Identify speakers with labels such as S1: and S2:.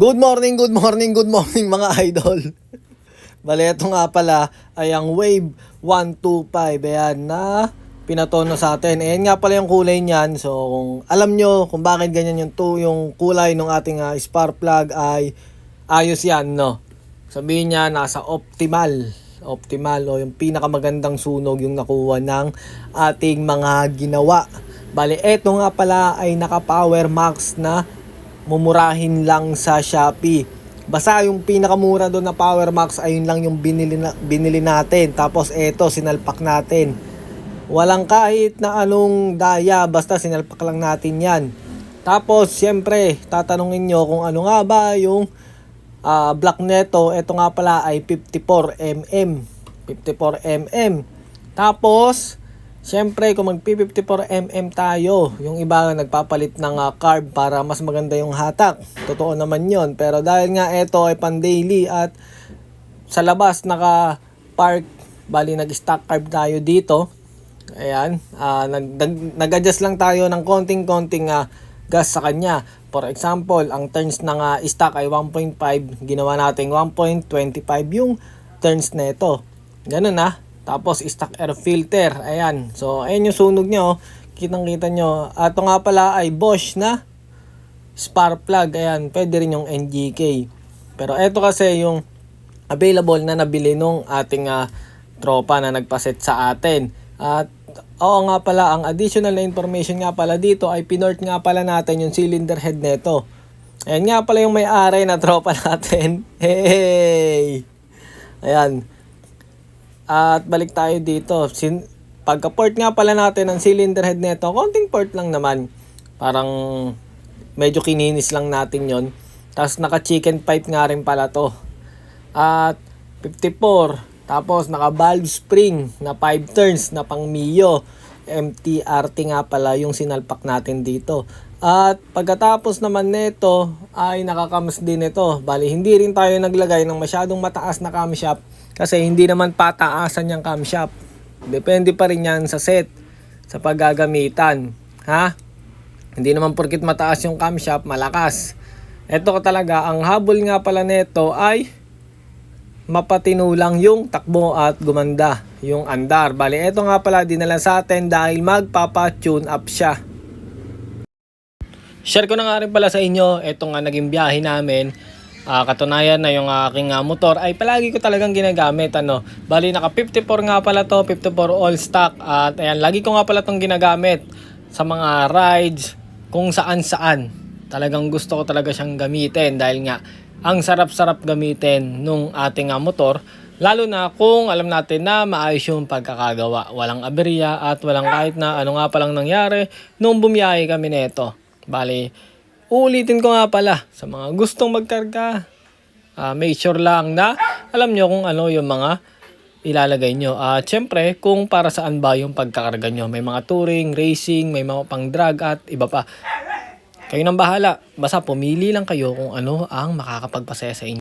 S1: Good morning, good morning, good morning mga idol. Bale, ito nga pala ay ang Wave 125. Ayan na pinatono sa atin. Ayan nga pala yung kulay niyan. So, kung alam nyo kung bakit ganyan yung, to, yung kulay ng ating ah, spark plug ay ayos yan, no? Sabihin niya, nasa optimal. Optimal o yung pinakamagandang sunog yung nakuha ng ating mga ginawa. Bale, eto nga pala ay naka Power Max na mumurahin lang sa Shopee. Basta yung pinakamura doon na Power Max ayun lang yung binili, na, binili natin. Tapos eto, sinalpak natin. Walang kahit na anong daya, basta sinalpak lang natin yan. Tapos, siyempre, tatanungin nyo kung ano nga ba yung ah, block neto. Ito nga pala ay 54mm. 54mm. Tapos, Siyempre, kung mag-54mm tayo, yung iba nagpapalit ng ah, carb para mas maganda yung hatak. Totoo naman yon Pero dahil nga ito ay pan-daily at sa labas naka-park, bali nag-stock carb tayo dito. Ayan, nag, nag-adjust lang tayo ng konting-konting ah, gas sa kanya. For example, ang turns ng ah, stock ay 1.5, ginawa natin 1.25 yung turns nito. Ganun na. Tapos stock air filter. Ayan. So, ayan yung sunog niya. Oh. Kitang-kita nyo. Ato nga pala ay Bosch na spark plug. Ayan. Pwede rin yung NGK. Pero eto kasi yung available na nabili nung ating ah, tropa na nagpaset sa atin. At oo nga pala, ang additional na information nga pala dito ay pinort nga pala natin yung cylinder head nito. Ayan nga pala yung may-ari na tropa natin. Hey! Ayan. At balik tayo dito. Sin pagka-port nga pala natin ng cylinder head nito, konting port lang naman. Parang medyo kininis lang natin yon. Tapos naka-chicken pipe nga rin pala to. At 54. Tapos naka-valve spring na 5 turns na pang Mio. MTRT nga pala yung sinalpak natin dito. At pagkatapos naman nito ay nakakams din ito. Bali hindi rin tayo naglagay ng masyadong mataas na camshaft kasi hindi naman pataasan yung camshaft. Depende pa rin yan sa set, sa paggagamitan. Ha? Hindi naman porkit mataas yung camshaft, malakas. Ito talaga, ang habol nga pala nito ay mapatino lang yung takbo at gumanda yung andar. Bali, ito nga pala dinala sa atin dahil magpapa-tune up siya. Share ko na nga rin pala sa inyo, ito nga naging biyahe namin. Ah, katunayan na yung aking ah, motor ay palagi ko talagang ginagamit ano. Bali naka 54 nga pala to, 54 all stock at ayan lagi ko nga pala tong ginagamit sa mga rides kung saan saan. Talagang gusto ko talaga siyang gamitin dahil nga ang sarap-sarap gamitin nung ating ah, motor lalo na kung alam natin na maayos yung pagkakagawa. Walang aberya at walang kahit na ano nga palang nangyari nung bumiyahe kami nito. Bali, Uulitin ko nga pala sa mga gustong magkarga. ah make sure lang na alam nyo kung ano yung mga ilalagay nyo. At syempre, kung para saan ba yung pagkakarga nyo. May mga touring, racing, may mga pang drag at iba pa. Kayo nang bahala. Basta pumili lang kayo kung ano ang makakapagpasaya sa inyo.